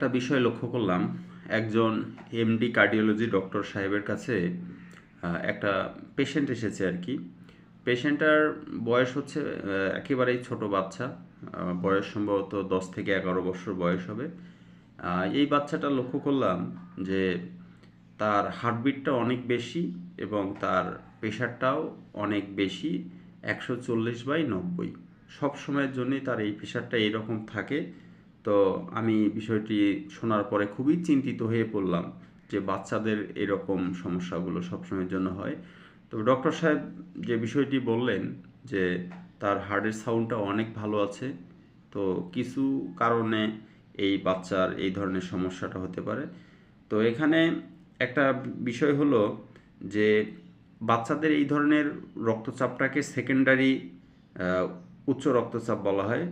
একটা বিষয় লক্ষ্য করলাম। একজন এমডি কার্ডিওলজি ডক্টর সাহেবের কাছে একটা পেশেন্ট এসেছে আর কি। পেশেন্টটার বয়স হচ্ছে একেবারেই ছোট বাচ্চা। বয়স সম্ভবত দশ থেকে এগারো বছর বয়স হবে। এই বাচ্চাটা লক্ষ্য করলাম যে তার হার্টবিটটা অনেক বেশি এবং তার প্রেশারটাও অনেক বেশি, একশো চল্লিশ বাই নব্বই। সব সময়ের জন্যই তার এই প্রেশারটা এরকম থাকে। তো আমি বিষয়টি শোনার পরে খুবই চিন্তিত হয়ে পড়লাম যে বাচ্চাদের এরকম সমস্যাগুলো সবসময়ের জন্য হয়। তো ডক্টর সাহেব যে বিষয়টি বললেন যে তার হার্টের সাউন্ডটা অনেক ভালো আছে, তো কিছু কারণে এই বাচ্চার এই ধরনের সমস্যাটা হতে পারে। তো এখানে একটা বিষয় হলো যে বাচ্চাদের এই ধরনের রক্তচাপটাকে সেকেন্ডারি উচ্চ রক্তচাপ বলা হয়।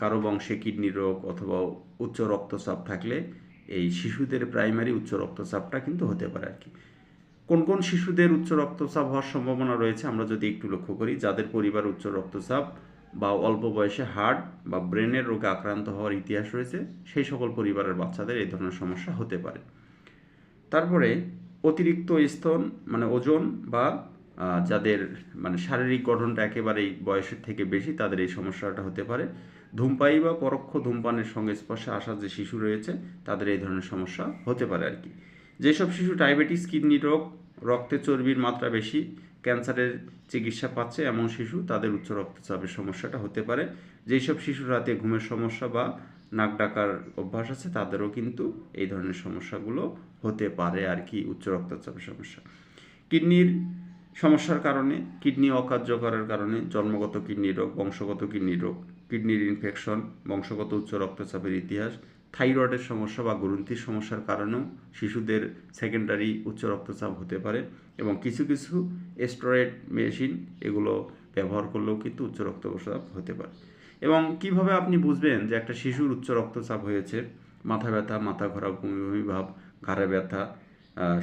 কারও বংশে কিডনি রোগ অথবা উচ্চ রক্তচাপ থাকলে এই শিশুদের প্রাইমারি উচ্চ রক্তচাপটা কিন্তু হতে পারে আর কি। কোন কোন শিশুদের উচ্চ রক্তচাপ হওয়ার সম্ভাবনা রয়েছে আমরা যদি একটু লক্ষ্য করি, যাদের পরিবার উচ্চ রক্তচাপ বা অল্প বয়সে হার্ট বা ব্রেনের রোগে আক্রান্ত হওয়ার ইতিহাস রয়েছে, সেই সকল পরিবারের বাচ্চাদের এই ধরনের সমস্যা হতে পারে। তারপরে অতিরিক্ত স্তন মানে ওজন বা যাদের মানে শারীরিক গঠনটা একেবারেই বয়সের থেকে বেশি, তাদের এই সমস্যাটা হতে পারে। ধূমপায়ী বা পরোক্ষ ধূমপানের সঙ্গে স্পর্শে আসা যে শিশু রয়েছে, তাদের এই ধরনের সমস্যা হতে পারে আর কি। যেসব শিশু ডায়াবেটিস, কিডনি রোগ, রক্তে চর্বির মাত্রা বেশি, ক্যান্সারের চিকিৎসা পাচ্ছে এমন শিশু, তাদের উচ্চ রক্তচাপের সমস্যাটা হতে পারে। যেই সব শিশু রাতে ঘুমের সমস্যা বা নাক ডাকার অভ্যাস আছে, তাদেরও কিন্তু এই ধরনের সমস্যাগুলো হতে পারে আর কি, উচ্চ রক্তচাপের সমস্যা। কিডনির সমস্যার কারণে কিডনি অকার্যকরের কারণে জন্মগত কিডনি রোগ, বংশগত কিডনি রোগ, কিডনির ইনফেকশন বংশগত উচ্চ রক্তচাপের ইতিহাস থাইরয়েডের সমস্যা বা গ্রন্থির সমস্যার কারণেও শিশুদের সেকেন্ডারি উচ্চ রক্তচাপ হতে পারে এবং কিছু কিছু স্টেরয়েড মেশিন এগুলো ব্যবহার করলেও কিন্তু উচ্চ রক্তচাপ হতে পারে। এবং কীভাবে আপনি বুঝবেন যে একটা শিশুর উচ্চ রক্তচাপ হয়েছে? মাথা ব্যথা, মাথা ঘোরা বমি ভাব, ঘাড়ে ব্যথা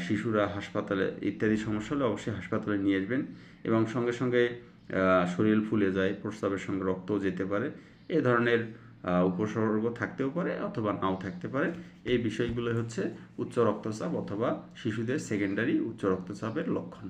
শিশুরা হাসপাতালে ইত্যাদি সমস্যা হলে অবশ্যই হাসপাতালে নিয়ে আসবেন এবং সঙ্গে সঙ্গে শরীর ফুলে যায়, প্রস্রাবের সঙ্গে রক্তও যেতে পারে, এ ধরনের উপসর্গ থাকতেও পারে অথবা নাও থাকতে পারে। এই বিষয়গুলো হচ্ছে উচ্চ রক্তচাপ অথবা শিশুদের সেকেন্ডারি উচ্চ রক্তচাপের লক্ষণ।